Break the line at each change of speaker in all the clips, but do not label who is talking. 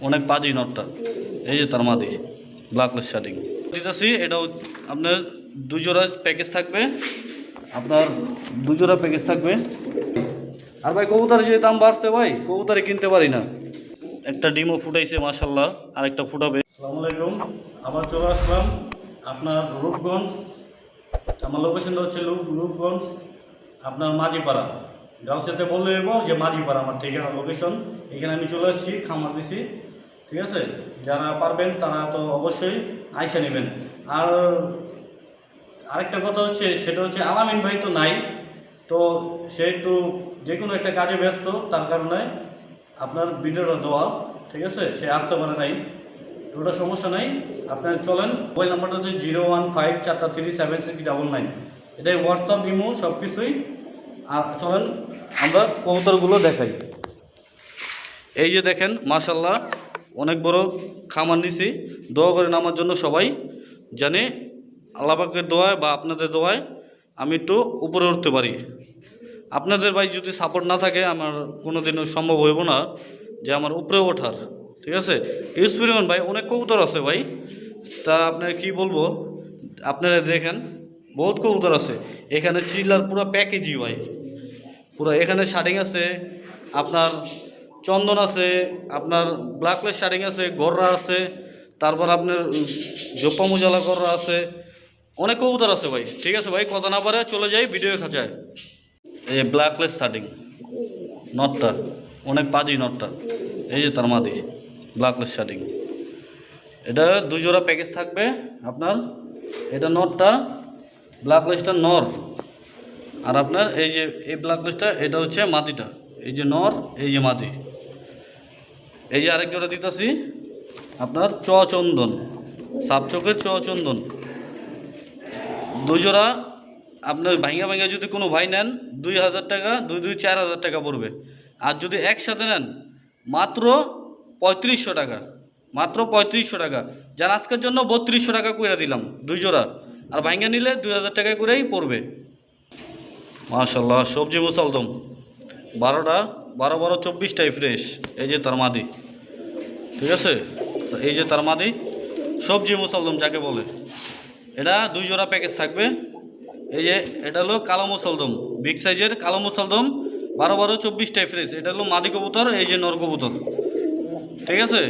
অনেক পাজি নটটা। এই যে তার মাদি ব্ল্যাকলেস শার্টিং দিতেছি এটাও আপনার দুজোড়া প্যাকেজ থাকবে। আপনার দুজোড়া প্যাকেজ থাকবে। আর ভাই কবুতার যে দাম বাড়ছে ভাই, কবুতারে কিনতে পারি না। একটা ডিমও ফুটাইছে মাসাল্লাহ আর একটা ফুটাবে আলাইকুম, আবার চলে আসলাম আপনার রূপগঞ্জ। আমার লোকেশনটা হচ্ছে রূপ- রূপগঞ্জ, আপনার মাঝিপাড়া। গাউসেতে বললে দেবো যে মাঝিপাড়া, আমার ঠিকানা লোকেশন এখানে আমি চলে আসছি, খামার দিছি। ঠিক আছে? যারা পারবেন তারা তো অবশ্যই আইসা নেবেন। আর আরেকটা কথা হচ্ছে, সেটা হচ্ছে আলামিন ভাই তো নাই, তো সে একটু যে কোনো একটা কাজে ব্যস্ত, তার কারণে আপনার ভিডিওটা দেওয়া, ঠিক আছে? সে আসতে পারে নাই, ওটা সমস্যা নাই। আপনার চলেন, মোবাইল নাম্বারটা হচ্ছে জিরো ওয়ান ফাইভ চারটা three seven six double nine. এটাই হোয়াটসঅ্যাপ, ইমো সব কিছুই আর চলেন, আমরা কবুতরগুলো দেখাই। এই যে দেখেন মাশাল্লাহ অনেক বড় খামার নিছি। দোয়া করেন আমার জন্য সবাই জানে আল্লাপাকের দোয়ায় বা আপনাদের দোয়ায় আমি একটু উপরে উঠতে পারি। আপনাদের ভাই যদি সাপোর্ট না থাকে, আমার কোনো দিনও সম্ভব হইব না যে আমার উপরে ওঠার, ঠিক আছে? এক্সপেরিমেন্ট ভাই, অনেক কবুতর আছে ভাই। তা আপনার কি বলব? আপনারা দেখেন, বহুত কবুতর আছে। এখানে চিল্লার পুরো প্যাকেজই ভাই। পুরো এখানে শার্টিং আছে, আপনার চন্দন আছে, আপনার ব্ল্যাকলেস শার্টিং আছে, গররা আছে, তারপর আপনার জোপা মুজালা গররা আছে, অনেক কবুতর আছে ভাই, ঠিক আছে ভাই, কথা না পারে চলে যাই ভিডিও খাঁচায়। এই ব্ল্যাকলেস শার্টিং নটটা, অনেক পাজি নটটা, এই যে তার মাদি ব্ল্যাকলেস শার্টিং এটা দুজোড়া প্যাকেজ থাকবে, আপনার, এটা নটটা ব্ল্যাকলেসটা নর, আর আপনার এই যে, এই ব্ল্যাক লিস্টটা এটা হচ্ছে মাটিটা এই যে নর, এই যে মাটি এই যে আরেক জোড়া দিতেছি। আপনার চচন্দন সাপচকের চচন্দন দুই জোড়া, আপনার ভাইঙ্গা ভাইঙ্গা যদি কোনো ভাই নেন, দুই হাজার টাকা, দুই দুই চার হাজার টাকা পড়বে। আর যদি একসাথে নেন, মাত্র পঁয়ত্রিশশো টাকা। মাত্র পঁয়ত্রিশশো টাকা। যার আজকের জন্য বত্রিশশো টাকা করে দিলাম, দুই জোড়া। আর ভাইঙ্গা নিলে দুই হাজার টাকা করেই পড়বে। মাশাল্লাহ, সবজি মুসালদম বারোটা বারো বারো চব্বিশটাই ফ্রেশ এই যে তার মাদি। ঠিক আছে? তো এই যে তার মাদি, সবজি মুসালদম যাকে বলে। এটা দুই জোড়া প্যাকেজ থাকবে। এই যে এটা হলো কালো মুসলদম বিগ সাইজের কালো মুসলদম, বারো বারো চব্বিশটাই ফ্রেশ এটা হলো মাদি কবুতর, এই যে নর কবুতর। ঠিক আছে?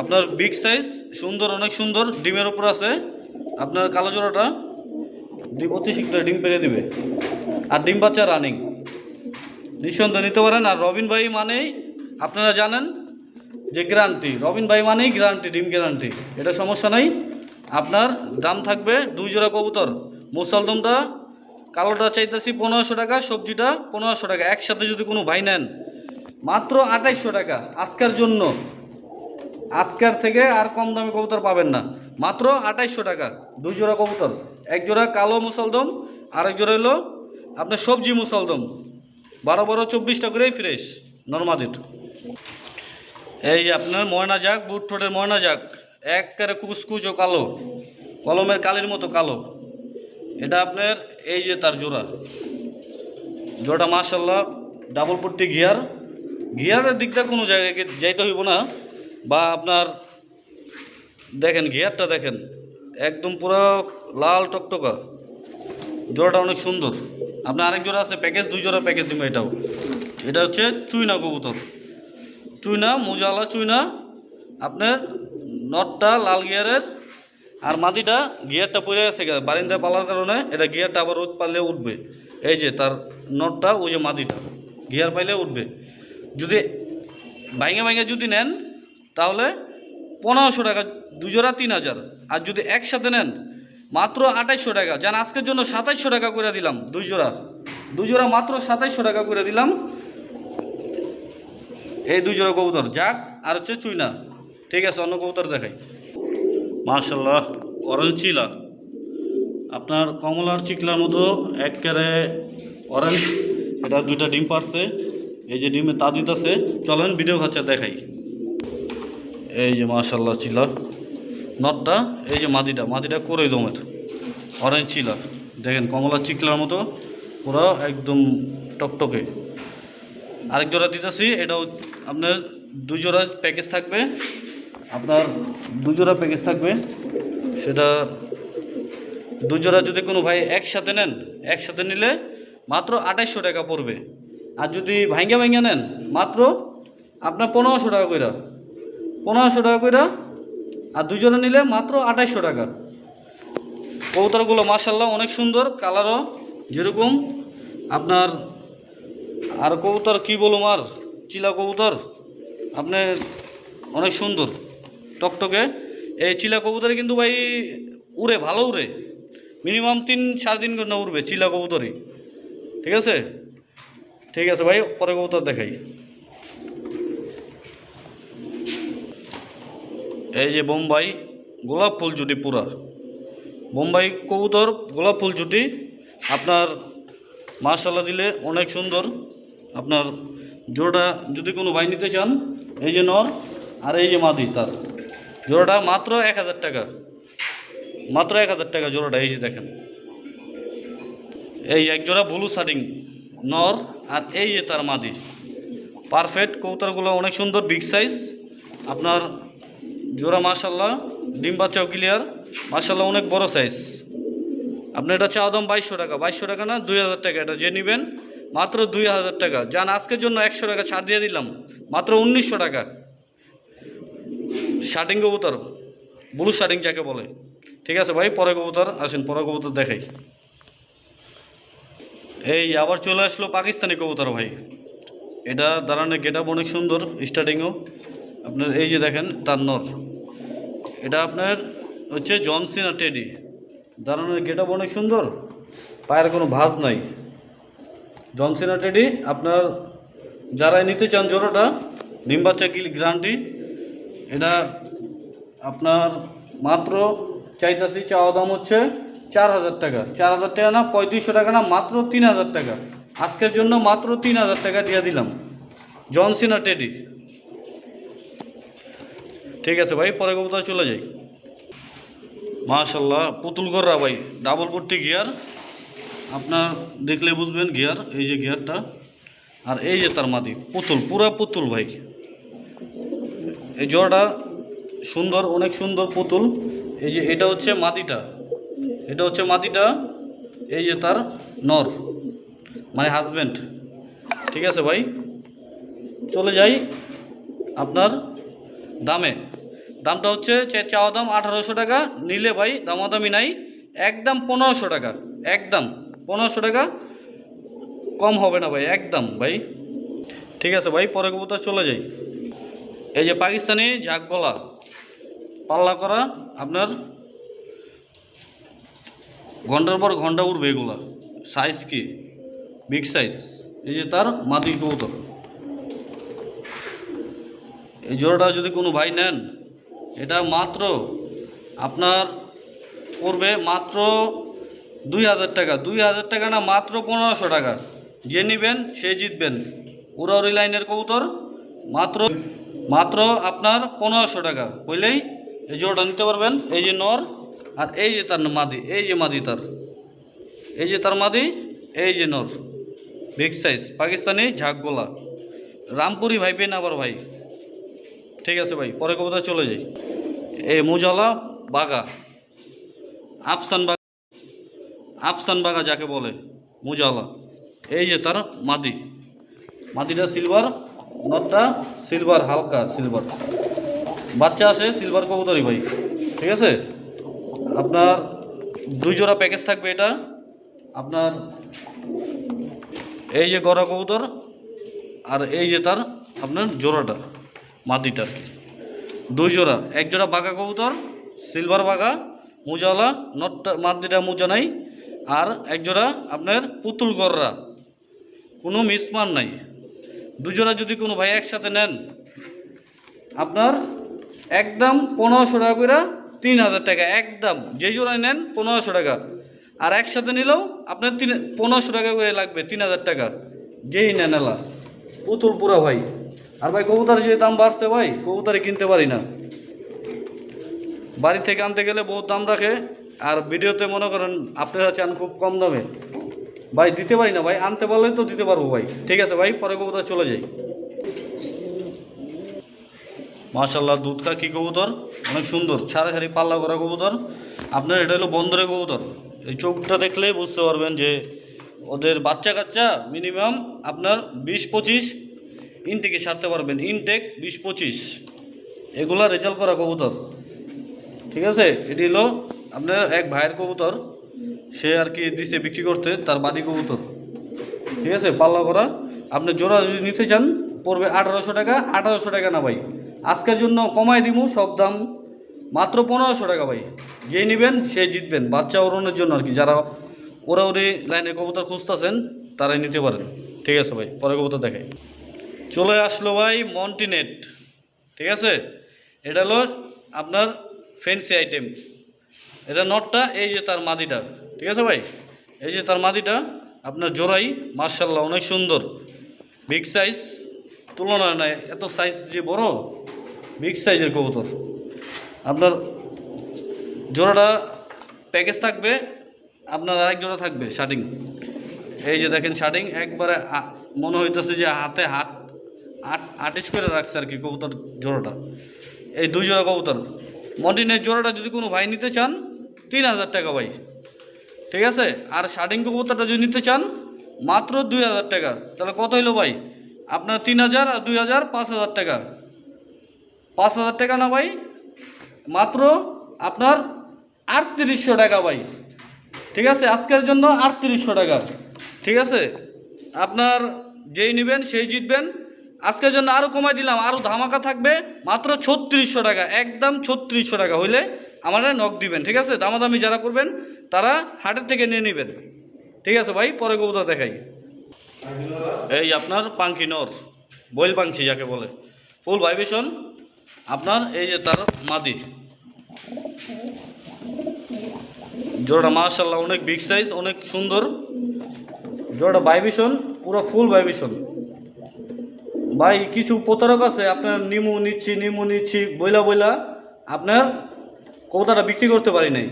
আপনার বিগ সাইজ সুন্দর, অনেক সুন্দর, ডিমের ওপর আছে। আপনার কালো জোড়াটা অতি শীঘ্র ডিম পেরে দিবে। আর ডিম বাচ্চা রানিং নিঃসন্দেহ নিতে পারেন। আর রবিন ভাই মানেই, আপনারা জানেন যে গ্যারান্টি রবিন ভাই মানেই গ্যারান্টি ডিম গ্যারান্টি এটা সমস্যা নেই। আপনার দাম থাকবে দুই জোড়া কবুতর। মুসলদমটা, কালোটা চাইতেছি পনেরোশো টাকা, সবজিটা পনেরোশো টাকা। একসাথে যদি কোনো ভাই নেন, মাত্র আঠাইশশো টাকা আজকের জন্য। আজকের থেকে আর কম দামে কবুতর পাবেন না। মাত্র আঠাইশশো টাকা, দুই জোড়া কবুতর। এক জোড়া কালো মুসলদম আর এক জোড়া হলো আপনার সবজি মুসলদম। বারো বারো চব্বিশটা করেই ফ্রেশ নর্মাদিট এই আপনার ময়না যাক, বুট ঠোঁটের ময়না যাক, একবারে কুচকুচ ও কালো, কলমের কালির মতো কালো। এটা আপনার এই যে তার জোড়া। জোড়া মার্শাল্লাহ ডাবল পট্টি গিয়ার গিয়ারের দিকটা কোনো জায়গায় যাইতে হইব না, বা আপনার দেখেন গিয়ারটা দেখেন, একদম পুরো লাল টকটকা। জোড়াটা অনেক সুন্দর। আপনার আরেক জোড়া আছে প্যাকেজ দুই জোড়া প্যাকেজ দিবে এটাও। এটা হচ্ছে চুইনা কবুতর। চুইনা, মুজালা চুইনা, আপনার নটটা লাল গিয়ারের, আর মাটিটা গিয়ারটা পড়ে গেছে গা। বারিন্দায় পালার কারণে এটা গিয়ারটা আবার রোদ পারলে উঠবে। এই যে তার নটটা, ওই যে মাটিটা, গিয়ার পাইলে উঠবে। যদি ভাইঙে ভাইঙে যদি নেন, তাহলে পনেরোশো টাকা দুজোড়া তিন হাজার। আর যদি একসাথে নেন মাত্র আঠাইশশো টাকা। যেন আজকের জন্য সাতাইশশো টাকা করে দিলাম, দুই জোড়া। দুই জোড়া মাত্র সাতাইশশো টাকা করে দিলাম। এই দুই জোড়া কবুতর, যাক, আর হচ্ছে চুইনা ঠিক আছে, অন্য কবুতর দেখাই। মার্শাল্লাহ অরেঞ্জ চিলা আপনার কমলার চিকলার মতো একবারে অরেঞ্জ এটা দুইটা ডিম পারছে। এই যে ডিমে তা দিতেছে। চলেন ভিডিও খাচ্ছে, দেখাই। এই যে মাশাল্লাহ চিলা নটটা, এই যে মাদিটা মাদিটা করে দমের অরেঞ্জ চিলা দেখেন, কমলা চিকলার মতো, পুরো একদম টকটকে। আরেক জোড়া দিতেছি, এটাও আপনার দু জোড়া প্যাকেজ থাকবে। আপনার দু জোড়া প্যাকেজ থাকবে। সেটা দু জোড়া যদি কোনো ভাই একসাথে নেন, একসাথে নিলে মাত্র আঠাইশশো টাকা পড়বে। আর যদি ভাঙ্গা ভাঙ্গা নেন, মাত্র আপনার পনেরোশো টাকা কইরা, পনেরোশো টাকা কইরা আর দুজনে নিলে মাত্র আঠাইশশো টাকা। কবুতরগুলো মার্শাল্লাহ অনেক সুন্দর, কালারও যেরকম। আপনার আর কবুতর কি বলুম আর? চিলা কবুতর, আপনি অনেক সুন্দর। টকটকে। এই চিলা কবুতরে কিন্তু ভাই উড়ে, ভালো উড়ে। মিনিমাম তিন, সাড়ে তিন ঘণ্টা উড়বে চিলা কবুতরই। ঠিক আছে? ঠিক আছে ভাই, পরে কবুতর দেখাই। এই যে বোম্বাই, গোলাপ ফুল জুটি পুরা। বোম্বাই কবুতর, গোলাপ ফুল জুটি, আপনার মাশাল্লাহ দিলে অনেক সুন্দর। আপনার জোড়াটা যদি কোনো ভাই নিতে চান, এই যে নর আর এই যে মাদি তার। জোড়াটা মাত্র এক হাজার টাকা। মাত্র এক হাজার টাকা জোড়াটা, এই যে দেখেন। এই এক জোড়া ব্লু শার্টিং নর আর এই যে তার মাদি। পারফেক্ট কবুতরগুলো অনেক সুন্দর, বিগ সাইজ। আপনার জোড়া ডিম বাচ্চাও ক্লিয়ার মাশাল্লাহ অনেক বড় সাইজ আপনার এটা চাওয়া দাম বাইশশো টাকা। বাইশশো টাকা না, দুই হাজার টাকা। এটা যে নেবেন, মাত্র দুই হাজার টাকা। যান আজকের জন্য একশো টাকা ছাড় দিয়ে দিলাম। মাত্র উনিশশো টাকা। শার্টিং কবুতর। ব্লু শার্টিং যাকে বলে। ঠিক আছে ভাই, পরে কবুতর, আসেন, পরে কবুতর দেখাই। এই, আবার চলে আসলো পাকিস্তানি কবুতর ভাই। এটা দাঁড়ানোর গেট অনেক সুন্দর স্টার্টিংও আপনার এই যে দেখেন তার নর এটা আপনার হচ্ছে জনসিনা টেডি। দাঁড়ানোর গেট আপ অনেক সুন্দর, পায়ের কোনো ভাঁজ নাই। জনসিনা টেডি, আপনার যারাই নিতে চান জোড়াটা ডিম বাচ্চা কি গ্যারান্টি এটা আপনার মাত্র চাইতাছি চাওয়া দাম হচ্ছে চার হাজার টাকা। চার হাজার টাকা না, পঁয়ত্রিশশো টাকা না, মাত্র তিন হাজার টাকা। আজকের জন্য মাত্র তিন হাজার টাকা দিয়ে দিলাম। John Cena teddy. ঠিক আছে ভাই, পরে কবুতর চলে যাই। মাশাল্লাহ পুতুল গররা ভাই ডাবল পট্টি গিয়ার। আপনার দেখলে বুঝবেন গিয়ার, এই যে গিয়ারটা। আর এই যে তার মাদি, পুতুল, পুরা পুতুল ভাই। এই জোড়াটা সুন্দর, অনেক সুন্দর পুতুল। এই যে এটা হচ্ছে মাদিটা। এটা হচ্ছে মাদিটা, এই যে তার নর মানে হাজব্যান্ড ঠিক আছে ভাই, চলে যাই। আপনার দামে। দামটা হচ্ছে চাওয়া দাম আঠারোশো টাকা, নিলে ভাই দামাদামি নাই, একদম পনেরোশো টাকা, একদম পনেরোশো টাকা। কম হবে না ভাই, একদম ভাই। ঠিক আছে ভাই, পরে কবুতর চলে যাই। এই যে পাকিস্তানি গলা, পাল্লা করা, আপনার ঘণ্টার পর ঘণ্টা উঠবে এগুলা। সাইজ কি? বিগ সাইজ এই যে তার মাদি কবুতর। এই জোড়াটা যদি কোনো ভাই নেন, এটা মাত্র আপনার পড়বে মাত্র দুই হাজার টাকা। দুই হাজার টাকা না, মাত্র পনেরোশো টাকা। যে নেবেন, সে জিতবেন। উড়াউড়ি লাইনের কবুতর, মাত্র মাত্র আপনার পনেরোশো টাকা। বুঝলেই এই জোড়াটা নিতে পারবেন। এই যে নর, আর এই যে তার মাদি, এই যে মাদি তার। এই যে তার মাদি, এই যে নর। বিগ সাইজ পাকিস্তানি ঝাকগোলা। রামপুরি ভাইবেন আবার ভাই। ঠিক আছে ভাই, পরে কবুতর চলে যাই। এই মুজালা বাগা, আফসান বাগা আফসান বাগা যাকে বলে, মুজালা। এই যে তার মাদি। মাদিটা সিলভার নটটা সিলভার হালকা সিলভার বাচ্চা আসে সিলভার কবুতরই ভাই, ঠিক আছে? আপনার দুই জোড়া প্যাকেজ থাকবে এটা। আপনার এই যে গড়া কবুতর, আর এই যে তার আপনার জোড়াটা। মাদিটা আর কি। দুই জোড়া, এক জোড়া বাঘা কবুতর সিলভার বাঘা, মোজাওয়ালা, নটটা মাদিটা মোজা নাই। আর এক জোড়া আপনার পুতুল গররা। কোনো মিসমার নাই। দুজোড়া যদি কোনো ভাই একসাথে নেন, আপনার একদম পনেরোশো টাকা করে তিন হাজার টাকা, একদম। যে জোড়ায় নেন, পনেরোশো টাকা। আর একসাথে নিলেও আপনার তিন, পনেরোশো টাকা করে লাগবে, তিন হাজার টাকা। যেই নেন এলা। পুতুল পুরা ভাই। আর ভাই কবুতার যে দাম বাড়ছে ভাই কবুতারে কিনতে পারি না। বাড়ি থেকে আনতে গেলে বহুত দাম রাখে। আর ভিডিওতে মনে করেন, আপনারা চান খুব কম দামে। ভাই, দিতে পারি না ভাই, আনতে পারলে তো দিতে পারব ভাই। ঠিক আছে ভাই, পরে কবুতর চলে যাই। মাশাল্লাহ দুধ কি কবুতর? অনেক সুন্দর সারা সারি পাল্লা করা কবুতর। আপনার এটা হলো বন্দরের কবুতর। এই চোখটা দেখলে বুঝতে পারবেন যে ওদের বাচ্চা কাচ্চা মিনিমাম আপনার বিশ পঁচিশ ইনটেকে সারতে পারবেন। ইনটেক বিশ পঁচিশ। এগুলা রেজাল্ট করা কবুতর। ঠিক আছে? এটি হলো আপনার এক ভাইয়ের কবুতর। সে আর কি দিছে, বিক্রি করতে, তার বাড়ি কবুতর। ঠিক আছে? পাল্লা করা আপনি জোড়া যদি নিতে চান, পড়বে আঠারোশো টাকা। আঠারোশো টাকা না ভাই। আজকের জন্য কমাই দিব সব দাম মাত্র পনেরোশো টাকা ভাই। যে নেবেন, সে জিতবেন। বাচ্চা ওড়নের জন্য আর কি। যারা ওরা ওরি লাইনে কবুতর খুঁজতেছেন, তারাই নিতে পারেন। ঠিক আছে ভাই? পরে কবুতর দেখাই। চলে আসলো ভাই মন্টিনেট, ঠিক আছে? এটা হলো আপনার ফ্যান্সি আইটেম এটা নটটা এই যে তার মাদিটা, ঠিক আছে ভাই? এই যে তার মাদিটা, আপনার জোড়াই মার্শাল্লাহ অনেক সুন্দর। বিগ সাইজ তুলনা নাই, এত সাইজ যে বড় বিগ সাইজের কবুতর। আপনার জোড়াটা প্যাকেজ থাকবে, আপনার আরেক জোড়া থাকবে শার্টিং এই যে দেখেন শার্টিং একবারে মনে হইতেছে যে হাতে হাত আট করে রাখছে আর কি কবুতর জোড়াটা। এই দুই জোড়া কবুতর। মন্টিনের জোড়াটা যদি কোনো ভাই নিতে চান, তিন হাজার টাকা ভাই। ঠিক আছে? আর শার্টিং কবুতরটা যদি নিতে চান, মাত্র দুই হাজার টাকা। তাহলে কত হইল ভাই? আপনার তিন হাজার আর দুই হাজার পাঁচ হাজার টাকা। পাঁচ হাজার টাকা না ভাই? মাত্র আপনার আটত্রিশশো টাকা ভাই। ঠিক আছে? আজকের জন্য আটত্রিশশো টাকা। ঠিক আছে? আপনার যেই নেবেন সেই জিতবেন। আজকের জন্য আরও কমাই দিলাম আরও ধামাকা থাকবে মাত্র ছত্রিশশো টাকা, একদম ছত্রিশশো টাকা হইলে আমাদের নখ দিবেন, ঠিক আছে? দামাদামি যারা করবেন, তারা হাটের থেকে নিয়ে নেবেন। ঠিক আছে ভাই? পরে কবুতর দেখাই। এই আপনার পাঙ্খি নর, বইল পাঙ্খি যাকে বলে। ফুল ভাইবেশন আপনার এই যে তার মাদি। জোড়াটা মাশাল্লাহ অনেক বিগ সাইজ অনেক সুন্দর। জোড়াটা ভাইবেশন পুরো ফুল ভাইবেশন ভাই, কিছু প্রতারক আছে, আপনার নিমু, নিচ্ছি নিমু, নিচ্ছি, বইলা বইলা, আপনার কৌতাটা বিক্রি করতে পারি নাই।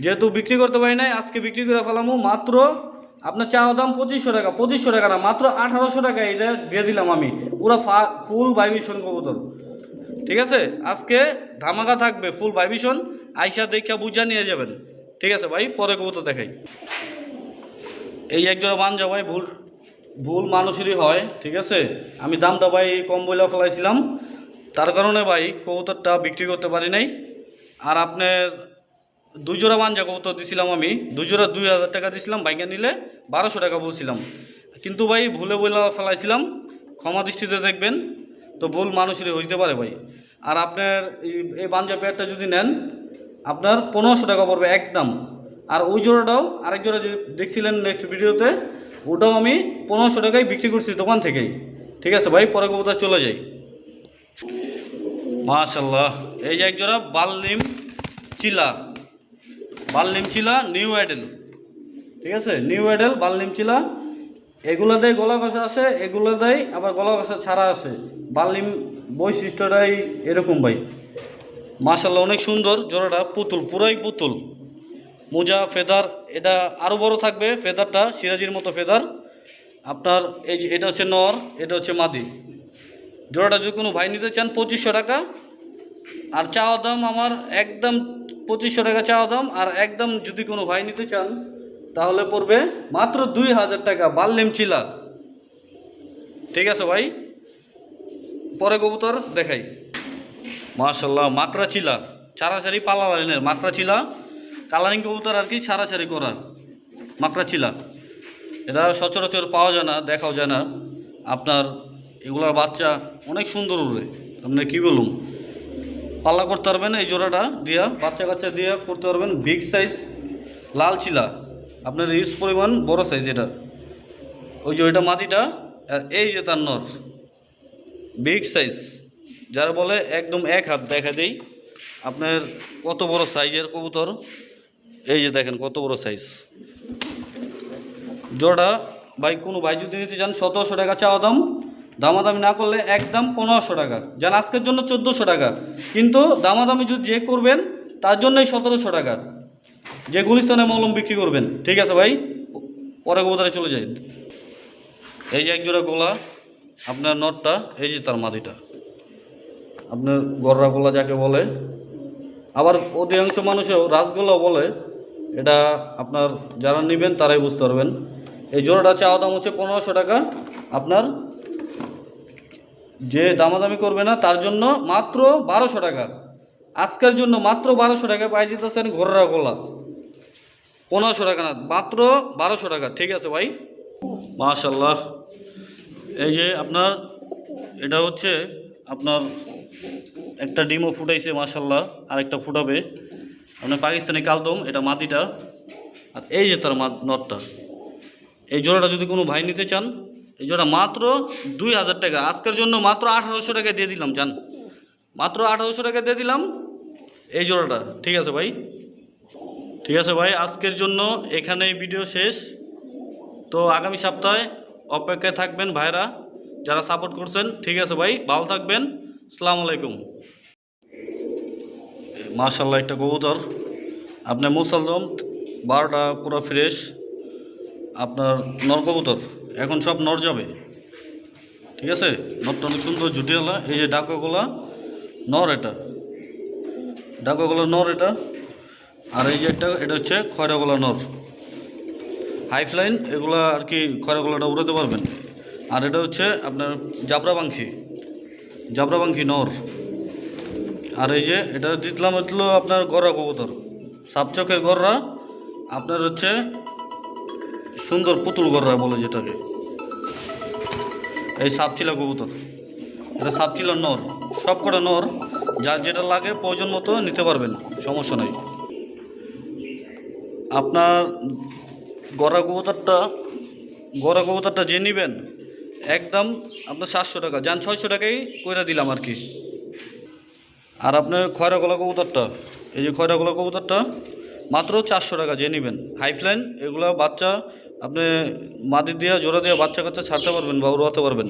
যেহেতু বিক্রি করতে পারি নাই, আজকে বিক্রি করে ফেলামো, মাত্র আপনার চাওয়া দাম পঁচিশশো টাকা পঁচিশশো টাকা না, মাত্র আঠারোশো টাকা এটা দিয়ে দিলাম আমি, পুরো ফা- ফুল ভাইবেশন কবুতর। ঠিক আছে? আজকে ধামাকা থাকবে ফুল ভাইবেশন আইসা দেখা বুঝা নিয়ে যাবেন। ঠিক আছে ভাই? পরে কবুতর দেখাই। এই একজোড়া বাঞ্জা ভাই, ভুল ভুল মানুষেরই হয়, ঠিক আছে? আমি দামটা ভাই কম বইলা ফেলাইছিলাম। তার কারণে ভাই কবুতরটা বিক্রি করতে পারি নাই। আর আপনার দুই জোড়া বাঞ্জা কবুতর দিছিলাম আমি। দুই জোড়া দুই হাজার টাকা দিছিলাম বাইকে নিলে বারোশো টাকা বলছিলাম। কিন্তু ভাই ভুলে বইলা ফেলাইছিলাম। ক্ষমা দৃষ্টিতে দেখবেন, তো ভুল মানুষেরই হইতে পারে ভাই। আর আপনার এই- এই বাঞ্জা পেয়ারটা যদি নেন, আপনার পনেরোশো টাকা পড়বে একদম। আর ওই জোড়াটাও আরেক জোড়া যে দেখছিলেন নেক্সট ভিডিওতে ওটাও আমি পনেরোশো টাকায় বিক্রি করছি দোকান থেকেই। ঠিক আছে ভাই, পরে কবুতর চলে যাই। মাশাল্লাহ এই যে এক জোড়া বাল্লিম চিলা। বাল্লিম চিলা, নিউ অ্যাডেল। ঠিক আছে, নিউ অ্যাডেল বাল্লিম চিলা। এগুলো দেয় গলা কষা আছে, এগুলো দেয় আবার গলা কষা ছাড়া আছে। বাল্লিম বৈশিষ্ট্যটাই এরকম ভাই। মাশাল্লাহ অনেক সুন্দর জোড়াটা, পুতুল, পুরাই পুতুল। মোজা, ফেদার, এটা আরও বড় থাকবে, ফেদারটা, সিরাজির মতো ফেদার। আপনার এই যে, এটা হচ্ছে নর, এটা হচ্ছে মাদি। জোড়াটা যদি কোনো ভাই নিতে চান, পঁচিশশো টাকা। আর চাওয়া দাম আমার একদম পঁচিশশো টাকা চাওয়া দাম। আর একদম যদি কোনো ভাই নিতে চান, তাহলে পড়বে মাত্র দুই হাজার টাকা, বাল্লিম চিলা। ঠিক আছে ভাই? পরে কবুতর দেখাই। মাশাল্লাহ, মাকড়া চিলা। ছাড়াছাড়ি পালা লাইনের মাকড়া চিলা। কালারিং কবুতর আর কি ছাড়াছাড়ি করা। মাকড়া চিলা। এটা সচরাচর পাওয়া যায় না, দেখাও যায় না। আপনার এগুলার বাচ্চা অনেক সুন্দর উড়ে। আপনি কী বলুন? পাল্লা করতে পারবেন এই জোড়াটা দিয়া, বাচ্চা কাচ্চা দিয়া করতে পারবেন বিগ সাইজ লাল চিলা। আপনার ইউজ পরিমাণ, বড় সাইজ এটা। ওই যে ওইটা মাটিটা এই যে তার নর। বিগ সাইজ যারা বলে একদম এক হাত দেখা দেই, আপনার কত বড় সাইজের কবুতর? এই যে দেখেন কত বড় সাইজ জোড়া, ভাই কোনো ভাই যদি নিতে চান সতেরোশো টাকা চাওয়া দাম। দামাদামি না করলে একদম পনেরোশো টাকা। যান আজকের জন্য চোদ্দোশো টাকা। কিন্তু দামাদামি যদি যে করবেন, তার জন্যই সতেরোশো টাকা। যে গুলিস্তানে মলম বিক্রি করবেন। ঠিক আছে ভাই? পরে কবুতরে চলে যাই। এই যে এক জোড়া গোলা, আপনার নটটা, এই যে তার মাদিটা। আপনার গররা গোলা যাকে বলে। আবার অধিকাংশ মানুষেও রাসগোলাও বলে। এটা আপনার যারা নেবেন তারাই বুঝতে পারবেন। এই জোড়াটা চাওয়া দাম হচ্ছে পনেরোশো টাকা। আপনার যে দামাদামি করবে না, তার জন্য মাত্র বারোশো টাকা। আজকের জন্য মাত্র বারোশো টাকা পাই যেতেছেন ঘোররা গোলা। পনেরোশো টাকা না, মাত্র বারোশো টাকা। ঠিক আছে ভাই? মাশাল্লাহ এই যে আপনার, এটা হচ্ছে আপনার একটা ডিমও ফুটাইছে মাশাল্লাহ আর একটা ফুটাবে। আপনার পাকিস্তানি কালদম এটা মাটিটা, আর এই যে তার নটটা, এই জোড়াটা যদি কোনো ভাই নিতে চান, এই জোড়া মাত্র দুই হাজার টাকা। আজকের জন্য মাত্র আঠারোশো টাকা দিয়ে দিলাম, জান। মাত্র আঠারোশো টাকা দিয়ে দিলাম এই জোড়াটা। ঠিক আছে ভাই? ঠিক আছে ভাই, আজকের জন্য এখানেই ভিডিও শেষ। তো আগামী সপ্তাহে অপেক্ষায় থাকবেন ভাইরা, যারা সাপোর্ট করছেন। ঠিক আছে ভাই, ভালো থাকবেন। আসসালামু আলাইকুম। মার্শাল্লাহ একটা কবুতর। আপনার মুসলদম বারোটা, পুরো ফ্রেশ। আপনার নর কবুতর। এখন সব নর যাবে। ঠিক আছে? নরটা অনেক সুন্দর জুটিয়ালা এই যে ডাকাগুলা নর এটা। ডাকাগুলা নর এটা। আর এই যে একটা, এটা হচ্ছে খয়রাগোলা নর। হাইফলাইন, এগুলা আর কি খয়রাগোলাটা উড়াতে পারবেন। আর এটা হচ্ছে আপনার জাবরাবাঙ্খি জাবরাবাঙ্খি নর। আর এই যে এটা দিতলাম হচ্ছিল আপনার গড়া কবুতর। সাপচকের গড়রা, আপনার হচ্ছে সুন্দর পুতুল গড়রা বলে যেটাকে। এই সাপচিলা কবুতর। এটা সাপচিলা নর। সব কটা নর, যার যেটা লাগে প্রয়োজন মতো নিতে পারবেন, সমস্যা নেই। আপনার গড়া কবুতরটা গড়া কবুতরটা যে নেবেন, একদম আপনার সাতশো টাকা, যান ছয়শো টাকাই কইরা দিলাম আর কি। আর আপনার খয়রা গলা কবুতরটা, এই যে খয়রা গলা কবুতরটা, মাত্র চারশো টাকা, যে নেবেন। হাইফলাইন এগুলো বাচ্চা আপনি মাদি দিয়া, জোড়া দিয়ে বাচ্চা কাচ্চা ছাড়তে পারবেন বা উড়াতে পারবেন।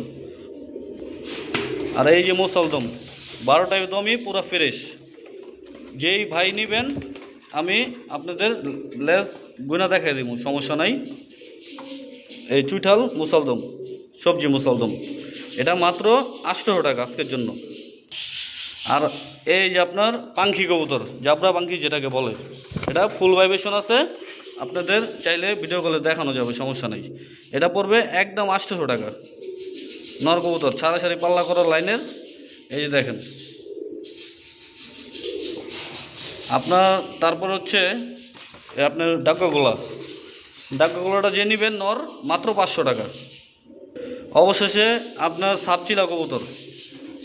আর এই যে মোসালদম বারোটায় দমই পুরো ফ্রেশ যেই ভাই নেবেন, আমি আপনাদের লেস গুনা দেখাই দিব, সমস্যা নাই। এই চুইঠাল মুসালদম সবজি মুসালদম এটা মাত্র আটশো টাকা আজকের জন্য। আর এই যে আপনার পাঙ্খি কবুতর, জাবরা পাঙ্খি যেটাকে বলে, এটা ফুল ভাইব্রেশন আছে। আপনাদের চাইলে ভিডিও কলে দেখানো যাবে, সমস্যা নেই। এটা পড়বে একদম আটশোশো টাকা। নর কবুতর, সারি সারি পাল্লা করার লাইনের। এই যে দেখেন। আপনার, তারপর হচ্ছে আপনার ডাকাগোলা ডাকাগোলাটা যে নেবেন নর, মাত্র পাঁচশো টাকা। অবশেষে আপনার সাপচিলা কবুতর।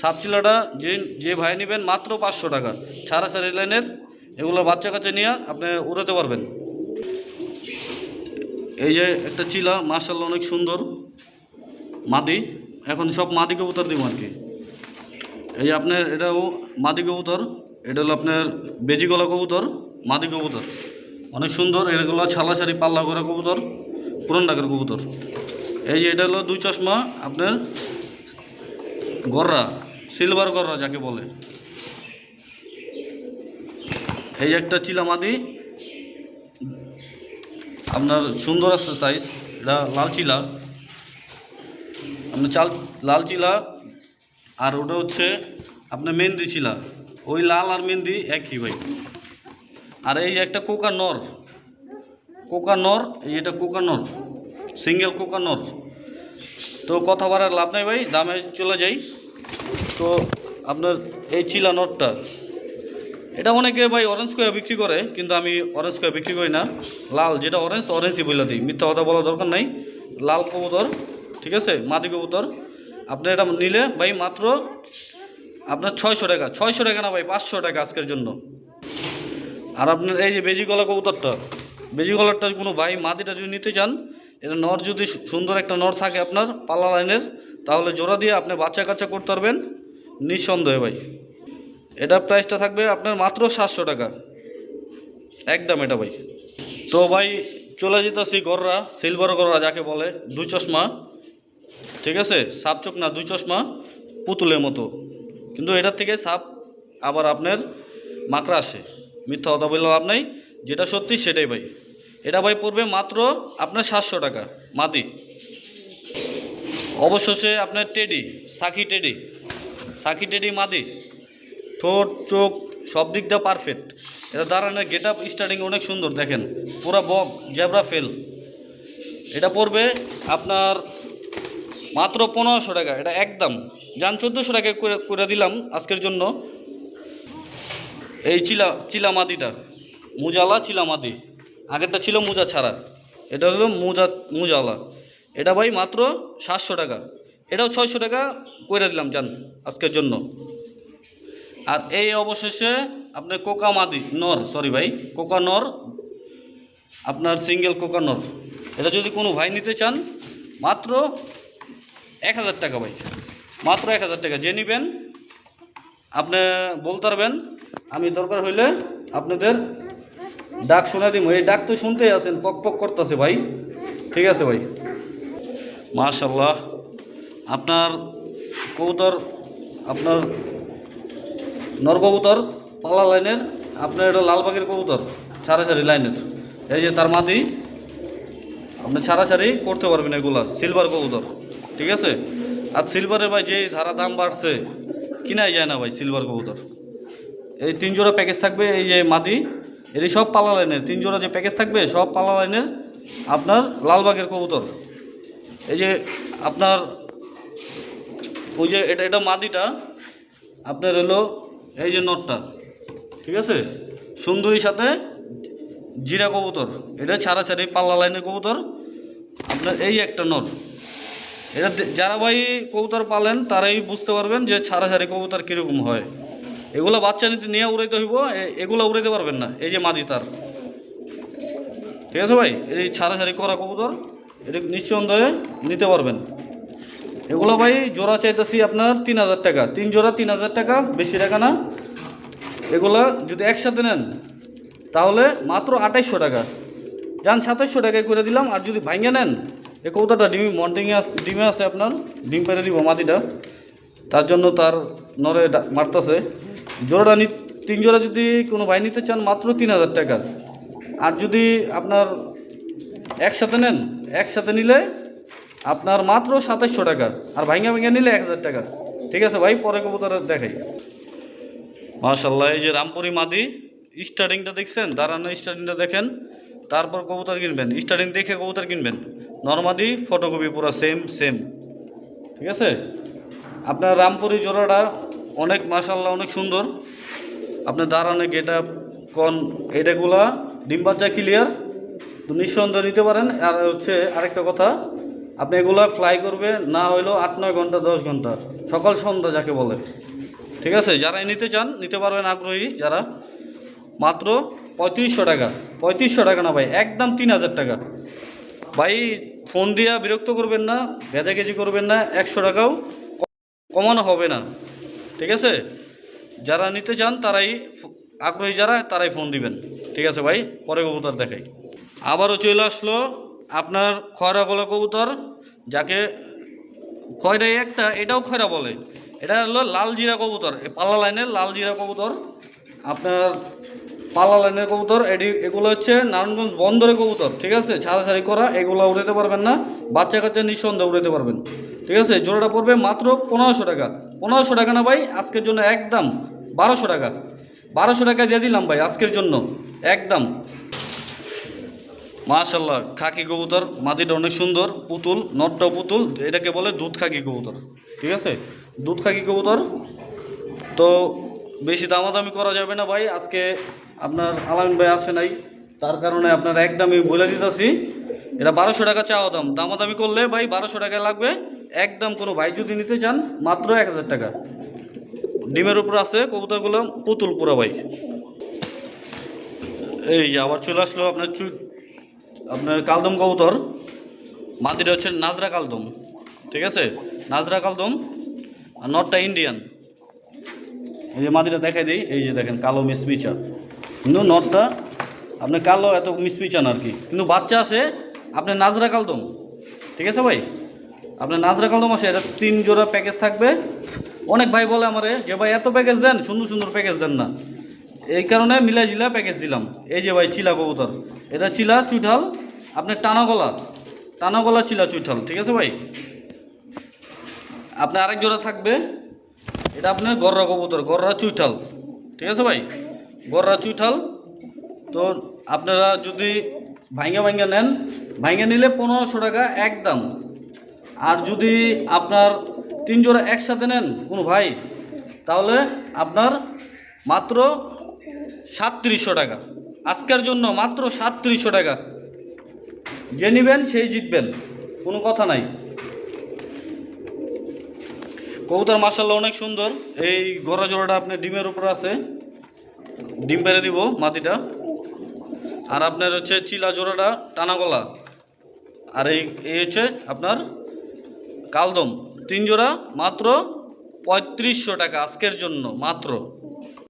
সাপচিলাটা যে যে ভাই নেবেন মাত্র পাঁচশো টাকা। সারা সারি লাইনের এগুলো বাচ্চা কাচ্চা নিয়ে আপনি উড়াতে পারবেন। এই যে একটা চিলা মার্শাল্লাহ অনেক সুন্দর। মাদি, এখন সব মাদি কবুতর দিব আর কি। এই যে আপনার এটাও মাদি কবুতর, এটা হলো আপনার বেজি গলা কবুতর, মাদি কবুতর। অনেক সুন্দর এগুলো ছালা ছাড়ি পাল্লা করা কবুতর, পুরান ডাকের কবুতর। এই যে এটা হলো দুই চশমা, আপনার গররা। সিলভার গররা যাকে বলে। এই একটা চিলা মাদি আপনার সুন্দর আছে সাইজ এটা লাল চিলা। আপনার চাল, লাল চিলা, আর ওটা হচ্ছে আপনার মেহেন্দি চিলা। ওই লাল আর মেহেন্দি একই ভাই। আর এই একটা কোকা নর কোকা নর এই এটা কোকা নর সিঙ্গেল কোকা নর তো কথা বাড়ার লাভ নাই ভাই, দামে চলে যাই। তো আপনার এই চিলা নটটা, এটা অনেকে ভাই অরেঞ্জ করে বিক্রি করে, কিন্তু আমি অরেঞ্জ করে বিক্রি করি না। লাল, যেটা অরেঞ্জ অরেঞ্জই বলে দিই। মিথ্যা কথা বলার দরকার নাই। লাল কবুতর, ঠিক আছে? মাদি কবুতর। আপনি এটা নিলে ভাই মাত্র আপনার ছয়শো টাকা। ছয়শো টাকা না ভাই, পাঁচশো টাকা আজকের জন্য। আর আপনার এই যে বেজি গলা কবুতরটা, বেজি গলারটা কোনো ভাই মাদিটা যদি নিতে চান, এটা নর যদি সুন্দর একটা নর থাকে আপনার, পাল্লা লাইনের, তাহলে জোড়া দিয়ে আপনি বাচ্চা কাচ্চা করতে পারবেন। নিঃসন্দেহে ভাই। এটা প্রাইসটা থাকবে আপনার মাত্র সাতশো টাকা। একদম এটা ভাই। তো ভাই, চলে যেতেছি গররা সিলভার গররা যাকে বলে, দুই চশমা। ঠিক আছে? সাপ চোখ না, দুই চশমা, পুতুলের মতো। কিন্তু এটার থেকে সাপ আবার আপনার মাকড়া আসে। মিথ্যা কথা বললে লাভ নাই। যেটা সত্যি সেটাই ভাই। এটা ভাই পড়বে মাত্র আপনার সাতশো টাকা, মাদি। অবশেষে আপনার টেডি সাকি টেডি সাকি টেডি মাদি। ঠোঁট, চোখ, সব দিক দিয়ে পারফেক্ট এটা দাঁড়ানোর গেট আপ স্টার্টিং অনেক সুন্দর, দেখেন। পুরা বক জ্যাবরা ফেল এটা পড়বে আপনার মাত্র পনেরোশো টাকা। এটা একদম, যান চোদ্দোশো টাকা করে করে দিলাম আজকের জন্য। এই চিলা চিলামাদিটা মুজালা চিলামাদি আগেরটা ছিল মুজা ছাড়া। এটা হলো মুজা, মুজালা। এটা ভাই মাত্র সাতশো টাকা। এটাও ছয়শো টাকা করে দিলাম যান আজকের জন্য। আর এই অবশেষে আপনার কোকা মাদি, নর সরি ভাই, কোকা নর, আপনার সিঙ্গেল কোকা নর। এটা যদি কোনো ভাই নিতে চান, মাত্র এক হাজার টাকা ভাই, মাত্র এক হাজার টাকা। যে নেবেন, আপনি বলতে পারবেন, আমি দরকার হইলে আপনাদের ডাক শোনা দিব এই ডাক তো শুনতেই আছেন, পক পক করতেছে ভাই। ঠিক আছে ভাই। মাশাল্লাহ আপনার কবুতর, আপনার নর কবুতর পালা লাইনের, আপনার এটা লালবাগের কবুতর সারি লাইনের। এই যে তার মাদি, আপনি ছাড়াছাড়ি করতে পারবেন এগুলা, সিলভার কবুতর, ঠিক আছে? আর সিলভারের ভাই যে ধারা দাম বাড়ছে, কিনাই যায় না ভাই সিলভার কবুতর। এই তিন জোড়া প্যাকেজ থাকবে, এই যে মাদি এর সব পালা লাইনের, তিন জোড়া যে প্যাকেজ থাকবে, সব পালা লাইনের আপনার লালবাগের কবুতর। এই যে আপনার ওই যে এটা এটা মাদিটা, আপনার হলো এই যে নটটা, ঠিক আছে? সুন্দরীর সাথে জিরা কবুতর, এটা ছাড়া ছাড়ি পাল্লা লাইনের কবুতর, আপনার এই একটা নর এটা যারা ভাই কবুতর পালেন, তারাই বুঝতে পারবেন যে ছাড়া ছাড়ি কবুতর কীরকম হয়। এগুলো বাচ্চা নিতে নিয়ে উড়াইতে হইব এগুলো উড়াইতে পারবেন না, এই যে মাদি তার। ঠিক আছে ভাই? এই ছাড়া ছাড়ি করা কবুতর, এটা নিঃসন্দেহে নিতে পারবেন। এগুলো ভাই জোড়া চাইতেছি আপনার তিন হাজার টাকা। তিন জোড়া তিন হাজার টাকা, বেশি টাকা না। এগুলা যদি একসাথে নেন, তাহলে মাত্র আঠাইশশো টাকা। যান সাতাইশশো টাকায় করে দিলাম, আর যদি ভাঙে নেন এই কৌতাটা ডিম, মন্টিংয়ে ডিমে আছে আপনার, ডিম পেরে দিব মাটিটা। তার জন্য তার নরে মারতাছে। জোড়াটা নি তিন জোড়া যদি কোনো ভাই নিতে চান, মাত্র তিন হাজার টাকা। আর যদি আপনার একসাথে নেন, একসাথে নিলে আপনার মাত্র সাতাইশশো টাকা। আর ভাঙ্গা ভাঙ্গা নিলে এক হাজার টাকা। ঠিক আছে ভাই, পরে কবুতর দেখাই। মাশাল্লাহ এই যে রামপুরি মাদি স্টার্টিংটা দেখছেন? দাঁড়ানো স্টার্টিংটা দেখেন। তারপর কবুতর কিনবেন। স্টার্টিং দেখে কবুতর কিনবেন। নর্মাদি ফটোকপি পুরো সেম সেম ঠিক আছে? আপনার রামপুরি জোড়াটা অনেক মাশাল্লাহ অনেক সুন্দর। আপনার দাঁড়ানো গেট আপ কন, এটাগুলা, ডিম বাচ্চা ক্লিয়ার নিঃসন্দেহে নিতে পারেন। আর হচ্ছে আরেকটা কথা আপনি এগুলা ফ্লাই করবে, না হইলেও আট, নয় ঘণ্টা, দশ ঘণ্টা, সকাল সন্ধ্যা যাকে বলে। ঠিক আছে? যারাই নিতে চান, নিতে পারবেন আগ্রহী যারা। মাত্র পঁয়ত্রিশশো টাকা। পঁয়ত্রিশশো টাকা না ভাই, একদম তিন হাজার টাকা। ভাই, ফোন দিয়া বিরক্ত করবেন না ভেজাকেজি করবেন না, একশো টাকাও কমানো হবে না। ঠিক আছে? যারা নিতে চান, তারাই আগ্রহী যারা, তারাই ফোন দিবেন। ঠিক আছে ভাই? পরে কবুতর দেখাই। আবারও চলে আসলো আপনার খয়রা গলা কবুতর, যাকে খয়রাই একটা, এটাও খয়রা বলে। এটা হলো লাল জিরা কবুতর, এই পাল্লা লাইনের লাল জিরা কবুতর। আপনার পাল্লা লাইনের কবুতর এটি এগুলো হচ্ছে নারায়ণগঞ্জ বন্দরের কবুতর, ঠিক আছে? ছাড়াছাড়ি করা, এগুলো উড়াতে পারবেন না, বাচ্চা কাচ্চা নিঃসন্দেহে উড়াতে পারবেন, ঠিক আছে? জোড়াটা পড়বে মাত্র পনেরোশো টাকা। পনেরোশো টাকা না ভাই, আজকের জন্য একদম বারোশো টাকা। বারোশো টাকা দিয়ে দিলাম ভাই, আজকের জন্য, একদম। মাশাল্লাহ খাকি কবুতর, মাটিটা অনেক সুন্দর, পুতুল নটটাও পুতুল, এটাকে বলে দুধ খাকি কবুতর। ঠিক আছে? দুধ খাকি কবুতর। তো বেশি দামাদামি করা যাবে না ভাই, আজকে আপনার আলামিন ভাই আসে নাই, তার কারণে আপনার একদমই বলে দিতেছি, এটা বারোশো টাকা চাওয়া দাম। দামাদামি করলে ভাই বারোশো টাকা লাগবে, একদম কোনো ভাই যদি নিতে চান, মাত্র এক হাজার টাকা। ডিমের উপর আছে কবুতরগুলো, পুতুল পুরো ভাই। এই যে আবার চলে আসলো আপনার আপনার কালদম কবুতর। মাদিটা হচ্ছে নাজরা কালদম, ঠিক আছে? নাজরা কালদম আর নটটা ইন্ডিয়ান। এই যে মাদিটা দেখাই দিই, এই যে দেখেন কালো মিসমিচা। কিন্তু নটটা আপনার কালো এত মিসমিচান আর কি। কিন্তু বাচ্চা আছে, আপনার নাজরা কালদম, ঠিক আছে ভাই? আপনার নাজরা কালদম আছে, এটা তিন জোড়া প্যাকেজ থাকবে। অনেক ভাই বলে আমারে যে, ভাই, এত প্যাকেজ দেন, সুন্দর সুন্দর প্যাকেজ দেন না। এই কারণে মিলা জিলা প্যাকেজ দিলাম। এই যে ভাই চিলা কবুতর, এটা চিলা, চুইঠাল, আপনার টানা গলা টানা গলা চিলা, চুইঠাল, ঠিক আছে ভাই? আপনার আরেক জোড়া থাকবে, এটা আপনার গররা কবুতর, গররা চুইঠাল, ঠিক আছে ভাই? গররা চুইঠাল, তো আপনারা যদি ভাইঙ্গা ভাইঙ্গা নেন ভাইঙ্গা নিলে পনেরোশো টাকা একদম। আর যদি আপনার তিন জোড়া একসাথে নেন কোনো ভাই, তাহলে আপনার মাত্র সাতত্রিশশো টাকা। আজকের জন্য মাত্র সাতত্রিশশো টাকা। যে নেবেন সেই জিতবেন, কোনো কথা নাই। কবুতর মাসাল্লাহ অনেক সুন্দর। এই গড়া জোড়াটা আপনি ডিমের উপর আছে। ডিম পেরে দিব মাটিটা। আর আপনার হচ্ছে চিলা জোড়াটা টানা গলা আর এই এই হচ্ছে আপনার কালদম। তিন জোড়া মাত্র পঁয়ত্রিশশো টাকা আজকের জন্য, মাত্র।